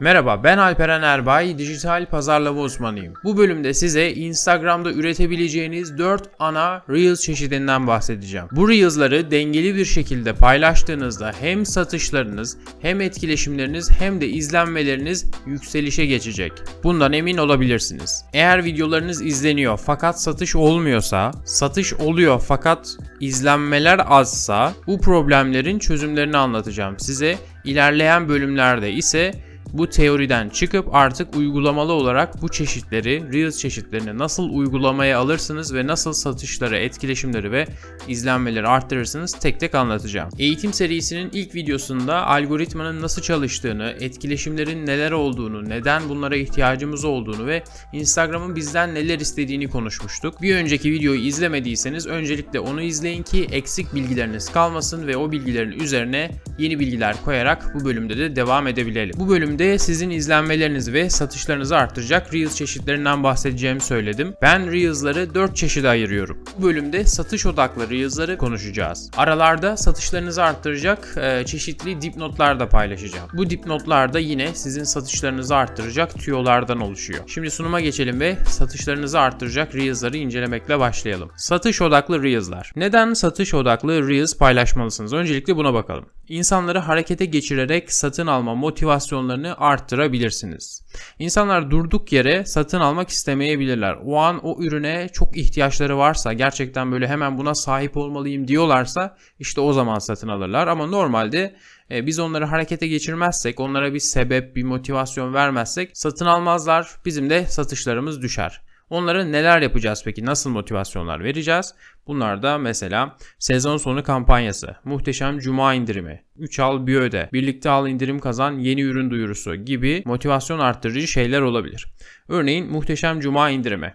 Merhaba ben Alperen Erbay, dijital pazarlama uzmanıyım. Bu bölümde size Instagram'da üretebileceğiniz 4 ana Reels çeşidinden bahsedeceğim. Bu Reels'ları dengeli bir şekilde paylaştığınızda hem satışlarınız, hem etkileşimleriniz hem de izlenmeleriniz yükselişe geçecek. Bundan emin olabilirsiniz. Eğer videolarınız izleniyor fakat satış olmuyorsa, satış oluyor fakat izlenmeler azsa bu problemlerin çözümlerini anlatacağım size. İlerleyen bölümlerde ise bu teoriden çıkıp artık uygulamalı olarak bu çeşitleri, Reels çeşitlerini nasıl uygulamaya alırsınız ve nasıl satışları, etkileşimleri ve izlenmeleri arttırırsınız tek tek anlatacağım. Eğitim serisinin ilk videosunda algoritmanın nasıl çalıştığını, etkileşimlerin neler olduğunu, neden bunlara ihtiyacımız olduğunu ve Instagram'ın bizden neler istediğini konuşmuştuk. Bir önceki videoyu izlemediyseniz öncelikle onu izleyin ki eksik bilgileriniz kalmasın ve o bilgilerin üzerine yeni bilgiler koyarak bu bölümde de devam edebilelim. Bu bölümde sizin izlenmelerinizi ve satışlarınızı arttıracak Reels çeşitlerinden bahsedeceğimi söyledim. Ben Reels'ları 4 çeşide ayırıyorum. Bu bölümde satış odaklı Reels'ları konuşacağız. Aralarda satışlarınızı arttıracak e, çeşitli dipnotlar da paylaşacağım. Bu dipnotlar da yine sizin satışlarınızı arttıracak tüyolardan oluşuyor. Şimdi sunuma geçelim ve satışlarınızı arttıracak Reels'ları incelemekle başlayalım. Satış odaklı Reels'lar. Neden satış odaklı Reels paylaşmalısınız? Öncelikle buna bakalım. İnsanları harekete geçirerek satın alma motivasyonlarını arttırabilirsiniz. İnsanlar durduk yere satın almak istemeyebilirler. O an o ürüne çok ihtiyaçları varsa, gerçekten böyle hemen buna sahip olmalıyım diyorlarsa işte o zaman satın alırlar. Ama normalde e, biz onları harekete geçirmezsek, onlara bir sebep, bir motivasyon vermezsek satın almazlar. Bizim de satışlarımız düşer. Onlara neler yapacağız peki? Nasıl motivasyonlar vereceğiz? Bunlar da mesela sezon sonu kampanyası, muhteşem cuma indirimi, 3 al bir öde, birlikte al indirim kazan yeni ürün duyurusu gibi motivasyon arttırıcı şeyler olabilir. Örneğin muhteşem cuma indirimi.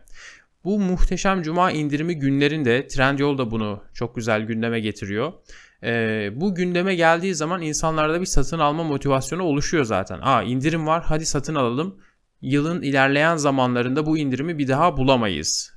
Bu muhteşem cuma indirimi günlerinde Trendyol da bunu çok güzel gündeme getiriyor. Ee, bu gündeme geldiği zaman insanlarda bir satın alma motivasyonu oluşuyor zaten. Aa indirim var hadi satın alalım yılın ilerleyen zamanlarında bu indirimi bir daha bulamayız.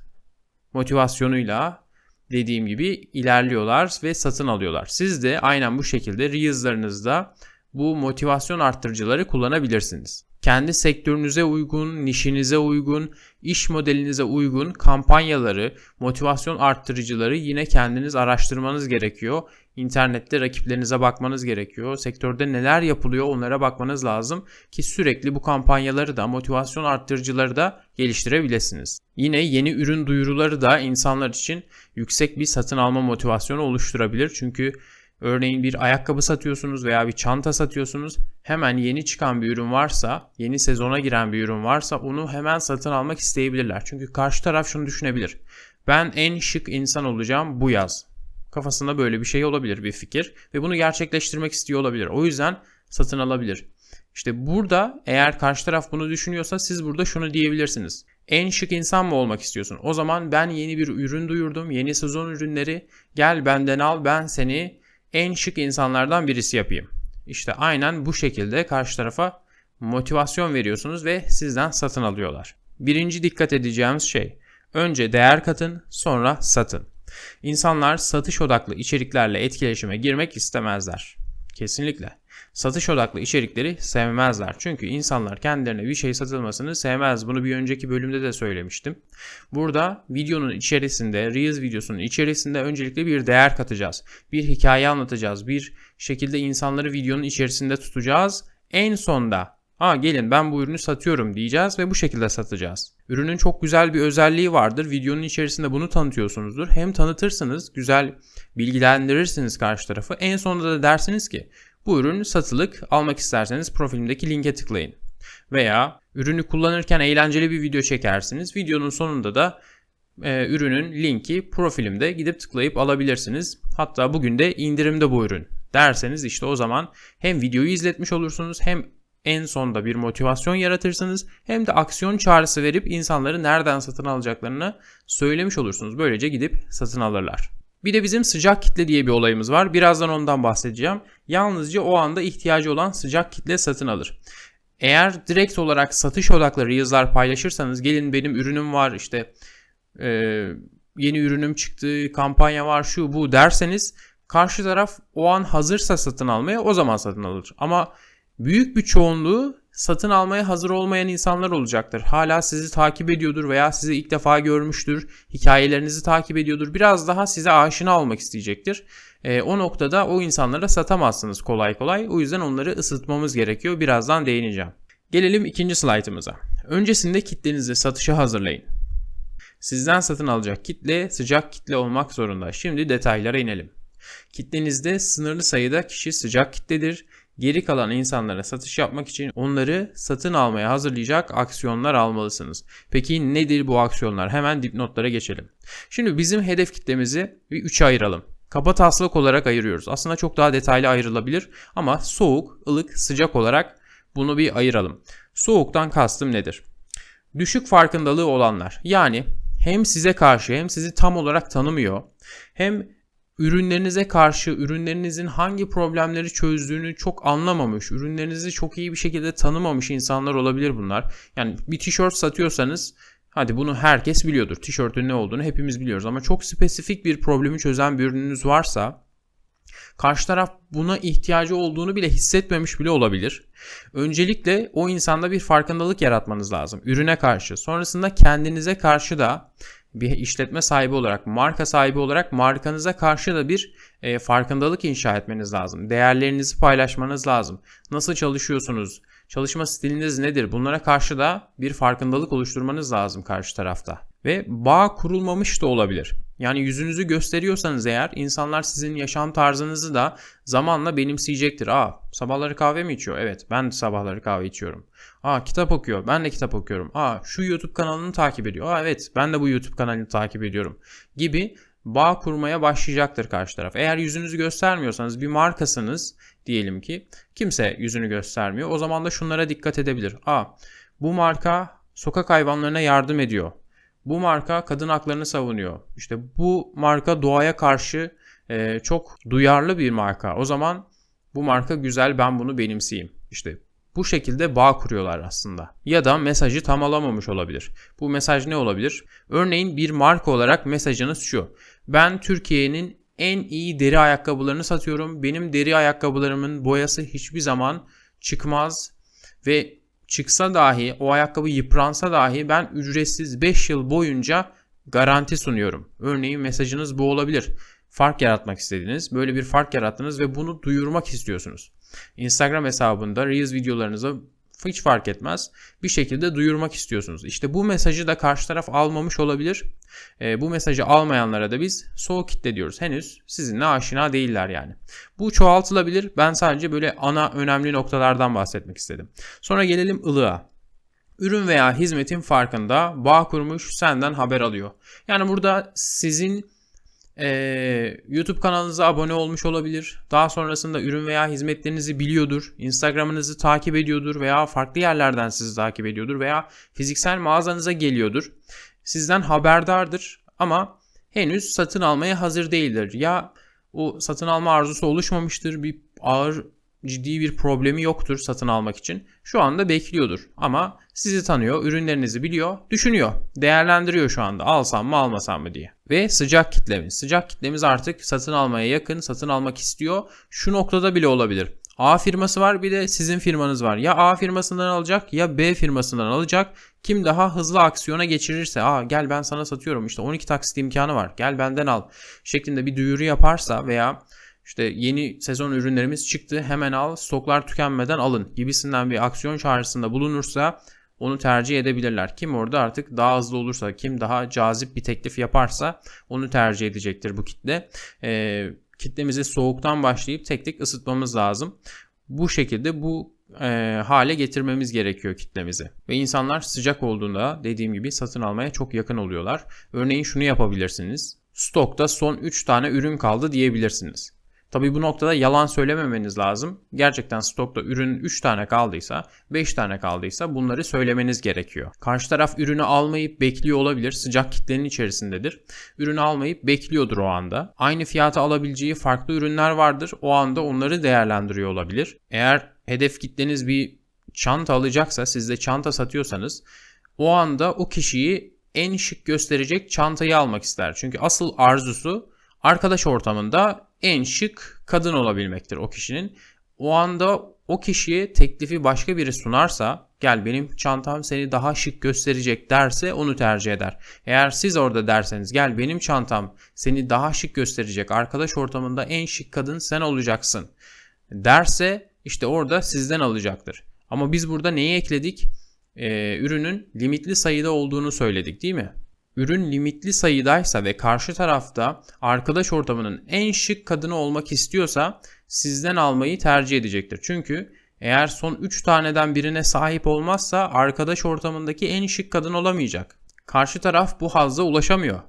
Motivasyonuyla dediğim gibi ilerliyorlar ve satın alıyorlar. Siz de aynen bu şekilde Reels'larınızda bu motivasyon arttırıcıları kullanabilirsiniz. Kendi sektörünüze uygun, nişinize uygun, iş modelinize uygun kampanyaları, motivasyon arttırıcıları yine kendiniz araştırmanız gerekiyor. İnternette rakiplerinize bakmanız gerekiyor. Sektörde neler yapılıyor onlara bakmanız lazım ki sürekli bu kampanyaları da motivasyon arttırıcıları da geliştirebilirsiniz. Yine yeni ürün duyuruları da insanlar için yüksek bir satın alma motivasyonu oluşturabilir. Çünkü Örneğin bir ayakkabı satıyorsunuz veya bir çanta satıyorsunuz. Hemen yeni çıkan bir ürün varsa, yeni sezona giren bir ürün varsa onu hemen satın almak isteyebilirler. Çünkü karşı taraf şunu düşünebilir. Ben en şık insan olacağım bu yaz. Kafasında böyle bir şey olabilir bir fikir ve bunu gerçekleştirmek istiyor olabilir. O yüzden satın alabilir. İşte burada eğer karşı taraf bunu düşünüyorsa siz burada şunu diyebilirsiniz. En şık insan mı olmak istiyorsun? O zaman ben yeni bir ürün duyurdum. Yeni sezon ürünleri. Gel benden al ben seni en şık insanlardan birisi yapayım. İşte aynen bu şekilde karşı tarafa motivasyon veriyorsunuz ve sizden satın alıyorlar. Birinci dikkat edeceğimiz şey önce değer katın sonra satın. İnsanlar satış odaklı içeriklerle etkileşime girmek istemezler. Kesinlikle. Satış odaklı içerikleri sevmezler. Çünkü insanlar kendilerine bir şey satılmasını sevmez. Bunu bir önceki bölümde de söylemiştim. Burada videonun içerisinde, Reels videosunun içerisinde öncelikle bir değer katacağız. Bir hikaye anlatacağız. Bir şekilde insanları videonun içerisinde tutacağız. En sonda Ha gelin ben bu ürünü satıyorum diyeceğiz ve bu şekilde satacağız. Ürünün çok güzel bir özelliği vardır. Videonun içerisinde bunu tanıtıyorsunuzdur. Hem tanıtırsınız, güzel bilgilendirirsiniz karşı tarafı. En sonunda da dersiniz ki bu ürün satılık almak isterseniz profilimdeki linke tıklayın. Veya ürünü kullanırken eğlenceli bir video çekersiniz. Videonun sonunda da e, ürünün linki profilimde gidip tıklayıp alabilirsiniz. Hatta bugün de indirimde bu ürün derseniz işte o zaman hem videoyu izletmiş olursunuz hem en sonda bir motivasyon yaratırsınız hem de aksiyon çağrısı verip insanları nereden satın alacaklarını söylemiş olursunuz. Böylece gidip satın alırlar. Bir de bizim sıcak kitle diye bir olayımız var. Birazdan ondan bahsedeceğim. Yalnızca o anda ihtiyacı olan sıcak kitle satın alır. Eğer direkt olarak satış odaklı Reels'lar paylaşırsanız gelin benim ürünüm var işte e, yeni ürünüm çıktı kampanya var şu bu derseniz karşı taraf o an hazırsa satın almaya o zaman satın alır. Ama büyük bir çoğunluğu satın almaya hazır olmayan insanlar olacaktır. Hala sizi takip ediyordur veya sizi ilk defa görmüştür. Hikayelerinizi takip ediyordur. Biraz daha size aşina olmak isteyecektir. E, o noktada o insanlara satamazsınız kolay kolay. O yüzden onları ısıtmamız gerekiyor. Birazdan değineceğim. Gelelim ikinci slaytımıza. Öncesinde kitlenizi satışa hazırlayın. Sizden satın alacak kitle sıcak kitle olmak zorunda. Şimdi detaylara inelim. Kitlenizde sınırlı sayıda kişi sıcak kitledir. Geri kalan insanlara satış yapmak için onları satın almaya hazırlayacak aksiyonlar almalısınız. Peki nedir bu aksiyonlar? Hemen dipnotlara geçelim. Şimdi bizim hedef kitlemizi bir üçe ayıralım. Kaba taslak olarak ayırıyoruz. Aslında çok daha detaylı ayrılabilir ama soğuk, ılık, sıcak olarak bunu bir ayıralım. Soğuktan kastım nedir? Düşük farkındalığı olanlar. Yani hem size karşı hem sizi tam olarak tanımıyor hem ürünlerinize karşı ürünlerinizin hangi problemleri çözdüğünü çok anlamamış, ürünlerinizi çok iyi bir şekilde tanımamış insanlar olabilir bunlar. Yani bir tişört satıyorsanız hadi bunu herkes biliyordur. Tişörtün ne olduğunu hepimiz biliyoruz ama çok spesifik bir problemi çözen bir ürününüz varsa Karşı taraf buna ihtiyacı olduğunu bile hissetmemiş bile olabilir. Öncelikle o insanda bir farkındalık yaratmanız lazım ürüne karşı. Sonrasında kendinize karşı da bir işletme sahibi olarak, marka sahibi olarak markanıza karşı da bir e, farkındalık inşa etmeniz lazım. Değerlerinizi paylaşmanız lazım. Nasıl çalışıyorsunuz? Çalışma stiliniz nedir? Bunlara karşı da bir farkındalık oluşturmanız lazım karşı tarafta. Ve bağ kurulmamış da olabilir. Yani yüzünüzü gösteriyorsanız eğer insanlar sizin yaşam tarzınızı da zamanla benimseyecektir. Aa sabahları kahve mi içiyor? Evet ben sabahları kahve içiyorum. Aa kitap okuyor. Ben de kitap okuyorum. Aa şu YouTube kanalını takip ediyor. Aa evet ben de bu YouTube kanalını takip ediyorum. Gibi bağ kurmaya başlayacaktır karşı taraf. Eğer yüzünüzü göstermiyorsanız bir markasınız diyelim ki kimse yüzünü göstermiyor. O zaman da şunlara dikkat edebilir. Aa bu marka sokak hayvanlarına yardım ediyor. Bu marka kadın haklarını savunuyor. İşte bu marka doğaya karşı e, çok duyarlı bir marka. O zaman bu marka güzel ben bunu benimseyeyim. İşte bu şekilde bağ kuruyorlar aslında. Ya da mesajı tam alamamış olabilir. Bu mesaj ne olabilir? Örneğin bir marka olarak mesajınız şu. Ben Türkiye'nin en iyi deri ayakkabılarını satıyorum. Benim deri ayakkabılarımın boyası hiçbir zaman çıkmaz ve çıksa dahi o ayakkabı yıpransa dahi ben ücretsiz 5 yıl boyunca garanti sunuyorum. Örneğin mesajınız bu olabilir. Fark yaratmak istediniz. Böyle bir fark yarattınız ve bunu duyurmak istiyorsunuz. Instagram hesabında Reels videolarınıza hiç fark etmez. Bir şekilde duyurmak istiyorsunuz. İşte bu mesajı da karşı taraf almamış olabilir. E, bu mesajı almayanlara da biz soğuk kitle diyoruz. Henüz sizinle aşina değiller yani. Bu çoğaltılabilir. Ben sadece böyle ana önemli noktalardan bahsetmek istedim. Sonra gelelim ılığa ürün veya hizmetin farkında bağ kurmuş senden haber alıyor. Yani burada sizin ee, YouTube kanalınıza abone olmuş olabilir. Daha sonrasında ürün veya hizmetlerinizi biliyordur. Instagram'ınızı takip ediyordur veya farklı yerlerden sizi takip ediyordur veya fiziksel mağazanıza geliyordur. Sizden haberdardır ama henüz satın almaya hazır değildir. Ya o satın alma arzusu oluşmamıştır. Bir ağır ciddi bir problemi yoktur satın almak için. Şu anda bekliyordur ama sizi tanıyor, ürünlerinizi biliyor, düşünüyor, değerlendiriyor şu anda alsam mı almasam mı diye. Ve sıcak kitlemiz. Sıcak kitlemiz artık satın almaya yakın, satın almak istiyor. Şu noktada bile olabilir. A firması var bir de sizin firmanız var. Ya A firmasından alacak ya B firmasından alacak. Kim daha hızlı aksiyona geçirirse aa gel ben sana satıyorum işte 12 taksit imkanı var gel benden al şeklinde bir duyuru yaparsa veya işte yeni sezon ürünlerimiz çıktı hemen al stoklar tükenmeden alın gibisinden bir aksiyon çağrısında bulunursa onu tercih edebilirler. Kim orada artık daha hızlı olursa, kim daha cazip bir teklif yaparsa onu tercih edecektir bu kitle. E, kitlemizi soğuktan başlayıp tek tek ısıtmamız lazım. Bu şekilde bu e, hale getirmemiz gerekiyor kitlemizi. Ve insanlar sıcak olduğunda dediğim gibi satın almaya çok yakın oluyorlar. Örneğin şunu yapabilirsiniz. Stokta son 3 tane ürün kaldı diyebilirsiniz. Tabii bu noktada yalan söylememeniz lazım. Gerçekten stokta ürün 3 tane kaldıysa, 5 tane kaldıysa bunları söylemeniz gerekiyor. Karşı taraf ürünü almayıp bekliyor olabilir. Sıcak kitlenin içerisindedir. Ürünü almayıp bekliyordur o anda. Aynı fiyata alabileceği farklı ürünler vardır. O anda onları değerlendiriyor olabilir. Eğer hedef kitleniz bir çanta alacaksa, siz de çanta satıyorsanız o anda o kişiyi en şık gösterecek çantayı almak ister. Çünkü asıl arzusu arkadaş ortamında en şık kadın olabilmektir o kişinin. o anda o kişiye teklifi başka biri sunarsa gel benim çantam seni daha şık gösterecek derse onu tercih eder. Eğer siz orada derseniz gel benim çantam seni daha şık gösterecek arkadaş ortamında en şık kadın sen olacaksın derse işte orada sizden alacaktır. Ama biz burada neyi ekledik? Ee, ürünün limitli sayıda olduğunu söyledik değil mi? Ürün limitli sayıdaysa ve karşı tarafta arkadaş ortamının en şık kadını olmak istiyorsa sizden almayı tercih edecektir. Çünkü eğer son 3 taneden birine sahip olmazsa arkadaş ortamındaki en şık kadın olamayacak. Karşı taraf bu hazza ulaşamıyor.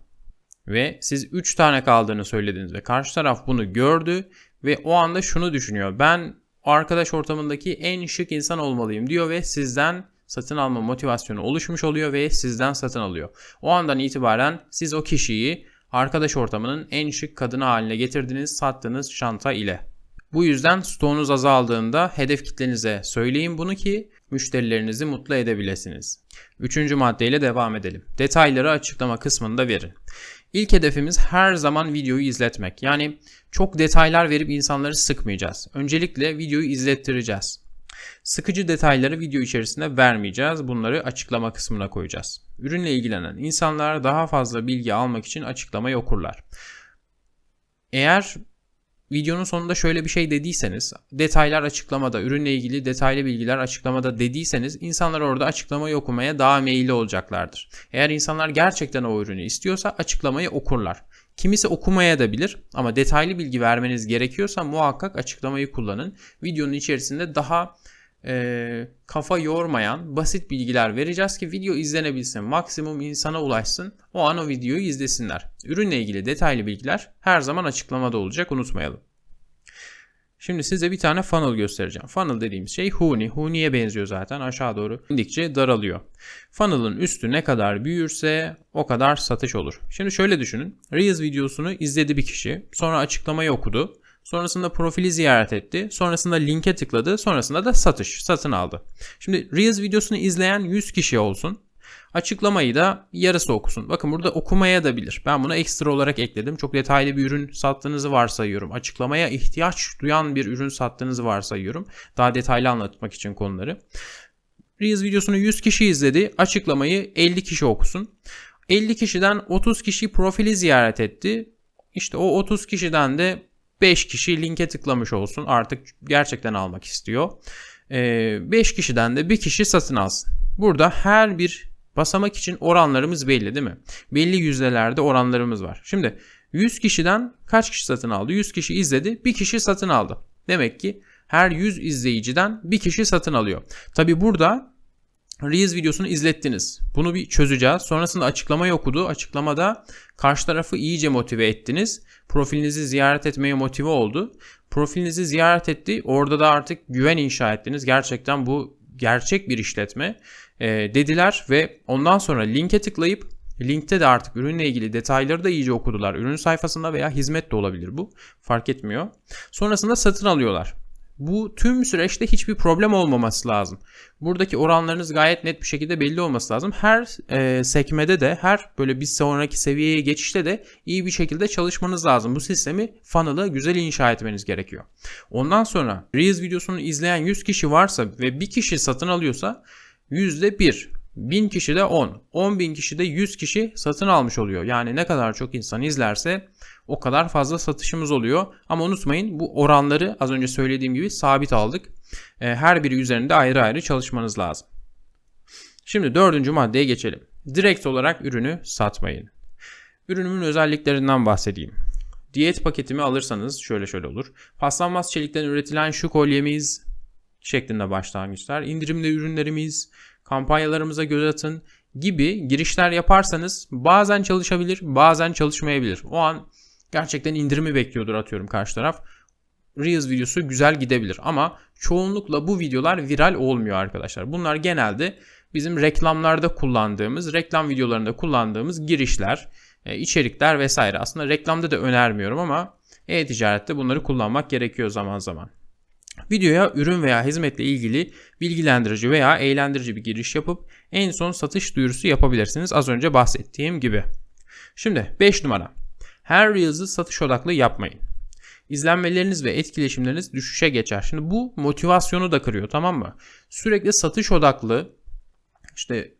Ve siz 3 tane kaldığını söylediniz ve karşı taraf bunu gördü ve o anda şunu düşünüyor. Ben arkadaş ortamındaki en şık insan olmalıyım diyor ve sizden satın alma motivasyonu oluşmuş oluyor ve sizden satın alıyor. O andan itibaren siz o kişiyi arkadaş ortamının en şık kadını haline getirdiniz sattığınız çanta ile. Bu yüzden stoğunuz azaldığında hedef kitlenize söyleyin bunu ki müşterilerinizi mutlu edebilirsiniz. Üçüncü maddeyle devam edelim. Detayları açıklama kısmında verin. İlk hedefimiz her zaman videoyu izletmek. Yani çok detaylar verip insanları sıkmayacağız. Öncelikle videoyu izlettireceğiz. Sıkıcı detayları video içerisinde vermeyeceğiz. Bunları açıklama kısmına koyacağız. Ürünle ilgilenen insanlar daha fazla bilgi almak için açıklamayı okurlar. Eğer videonun sonunda şöyle bir şey dediyseniz, detaylar açıklamada, ürünle ilgili detaylı bilgiler açıklamada dediyseniz insanlar orada açıklamayı okumaya daha meyilli olacaklardır. Eğer insanlar gerçekten o ürünü istiyorsa açıklamayı okurlar. Kimisi okumaya da bilir ama detaylı bilgi vermeniz gerekiyorsa muhakkak açıklamayı kullanın. Videonun içerisinde daha e, kafa yormayan basit bilgiler vereceğiz ki video izlenebilsin. Maksimum insana ulaşsın. O an o videoyu izlesinler. Ürünle ilgili detaylı bilgiler her zaman açıklamada olacak unutmayalım. Şimdi size bir tane funnel göstereceğim. Funnel dediğimiz şey Huni. Huni'ye benziyor zaten. Aşağı doğru indikçe daralıyor. Funnel'ın üstü ne kadar büyürse o kadar satış olur. Şimdi şöyle düşünün. Reels videosunu izledi bir kişi. Sonra açıklamayı okudu. Sonrasında profili ziyaret etti. Sonrasında linke tıkladı. Sonrasında da satış, satın aldı. Şimdi Reels videosunu izleyen 100 kişi olsun. Açıklamayı da yarısı okusun. Bakın burada okumaya da bilir. Ben bunu ekstra olarak ekledim. Çok detaylı bir ürün sattığınızı varsayıyorum. Açıklamaya ihtiyaç duyan bir ürün sattığınızı varsayıyorum. Daha detaylı anlatmak için konuları. Reels videosunu 100 kişi izledi. Açıklamayı 50 kişi okusun. 50 kişiden 30 kişi profili ziyaret etti. İşte o 30 kişiden de 5 kişi linke tıklamış olsun. Artık gerçekten almak istiyor. 5 kişiden de bir kişi satın alsın. Burada her bir basamak için oranlarımız belli değil mi? Belli yüzdelerde oranlarımız var. Şimdi 100 kişiden kaç kişi satın aldı? 100 kişi izledi, bir kişi satın aldı. Demek ki her 100 izleyiciden bir kişi satın alıyor. Tabi burada Reels videosunu izlettiniz. Bunu bir çözeceğiz. Sonrasında açıklamayı okudu. Açıklamada karşı tarafı iyice motive ettiniz. Profilinizi ziyaret etmeye motive oldu. Profilinizi ziyaret etti. Orada da artık güven inşa ettiniz. Gerçekten bu gerçek bir işletme e, dediler ve ondan sonra linke tıklayıp linkte de artık ürünle ilgili detayları da iyice okudular. Ürün sayfasında veya hizmet de olabilir bu. Fark etmiyor. Sonrasında satın alıyorlar. Bu tüm süreçte hiçbir problem olmaması lazım. Buradaki oranlarınız gayet net bir şekilde belli olması lazım. Her e, sekmede de her böyle bir sonraki seviyeye geçişte de iyi bir şekilde çalışmanız lazım. Bu sistemi funnel'ı güzel inşa etmeniz gerekiyor. Ondan sonra Reels videosunu izleyen 100 kişi varsa ve bir kişi satın alıyorsa %1 1000 kişi de 10. 10 bin kişi de 100 kişi satın almış oluyor. Yani ne kadar çok insan izlerse o kadar fazla satışımız oluyor. Ama unutmayın bu oranları az önce söylediğim gibi sabit aldık. Ee, her biri üzerinde ayrı ayrı çalışmanız lazım. Şimdi dördüncü maddeye geçelim. Direkt olarak ürünü satmayın. Ürünümün özelliklerinden bahsedeyim. Diyet paketimi alırsanız şöyle şöyle olur. Paslanmaz çelikten üretilen şu kolyemiz şeklinde başlangıçlar. İndirimli ürünlerimiz, kampanyalarımıza göz atın gibi girişler yaparsanız bazen çalışabilir, bazen çalışmayabilir. O an gerçekten indirimi bekliyordur atıyorum karşı taraf. Reels videosu güzel gidebilir ama çoğunlukla bu videolar viral olmuyor arkadaşlar. Bunlar genelde bizim reklamlarda kullandığımız, reklam videolarında kullandığımız girişler, e, içerikler vesaire. Aslında reklamda da önermiyorum ama e-ticarette bunları kullanmak gerekiyor zaman zaman. Videoya ürün veya hizmetle ilgili bilgilendirici veya eğlendirici bir giriş yapıp en son satış duyurusu yapabilirsiniz az önce bahsettiğim gibi. Şimdi 5 numara. Her Reels'ı satış odaklı yapmayın. izlenmeleriniz ve etkileşimleriniz düşüşe geçer. Şimdi bu motivasyonu da kırıyor tamam mı? Sürekli satış odaklı işte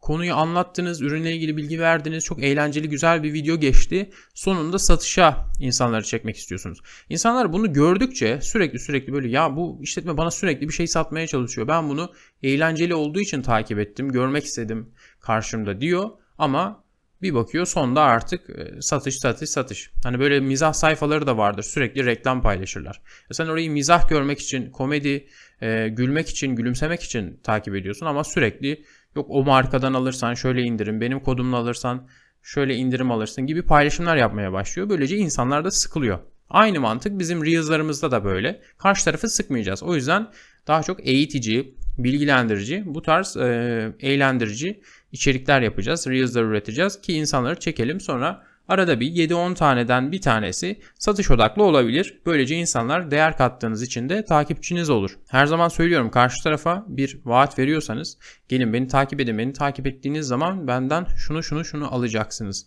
konuyu anlattınız, ürünle ilgili bilgi verdiniz, çok eğlenceli güzel bir video geçti. Sonunda satışa insanları çekmek istiyorsunuz. İnsanlar bunu gördükçe sürekli sürekli böyle ya bu işletme bana sürekli bir şey satmaya çalışıyor. Ben bunu eğlenceli olduğu için takip ettim, görmek istedim karşımda diyor. Ama bir bakıyor sonda artık e, satış satış satış. Hani böyle mizah sayfaları da vardır. Sürekli reklam paylaşırlar. E sen orayı mizah görmek için, komedi, e, gülmek için, gülümsemek için takip ediyorsun ama sürekli yok o markadan alırsan şöyle indirim, benim kodumla alırsan şöyle indirim alırsın gibi paylaşımlar yapmaya başlıyor. Böylece insanlar da sıkılıyor. Aynı mantık bizim Reels'larımızda da böyle. Karşı tarafı sıkmayacağız. O yüzden daha çok eğitici, bilgilendirici, bu tarz e, eğlendirici içerikler yapacağız. Reels'lar üreteceğiz ki insanları çekelim. Sonra arada bir 7-10 taneden bir tanesi satış odaklı olabilir. Böylece insanlar değer kattığınız için de takipçiniz olur. Her zaman söylüyorum karşı tarafa bir vaat veriyorsanız gelin beni takip edin. Beni takip ettiğiniz zaman benden şunu şunu şunu alacaksınız.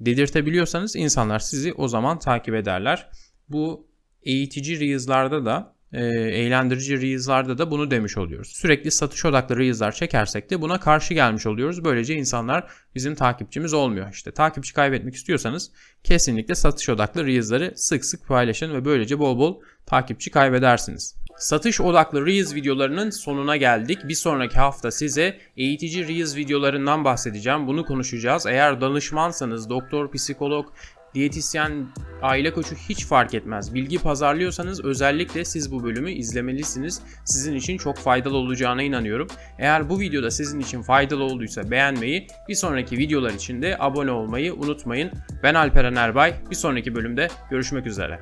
Dedirtebiliyorsanız insanlar sizi o zaman takip ederler. Bu eğitici Reels'larda da e, eğlendirici Reels'larda da bunu demiş oluyoruz. Sürekli satış odaklı Reels'lar çekersek de buna karşı gelmiş oluyoruz. Böylece insanlar bizim takipçimiz olmuyor. İşte takipçi kaybetmek istiyorsanız kesinlikle satış odaklı Reels'ları sık sık paylaşın ve böylece bol bol takipçi kaybedersiniz. Satış odaklı Reels videolarının sonuna geldik. Bir sonraki hafta size eğitici Reels videolarından bahsedeceğim. Bunu konuşacağız. Eğer danışmansanız, doktor, psikolog, diyetisyen, aile koçu hiç fark etmez. Bilgi pazarlıyorsanız özellikle siz bu bölümü izlemelisiniz. Sizin için çok faydalı olacağına inanıyorum. Eğer bu videoda sizin için faydalı olduysa beğenmeyi, bir sonraki videolar için de abone olmayı unutmayın. Ben Alperen Erbay. Bir sonraki bölümde görüşmek üzere.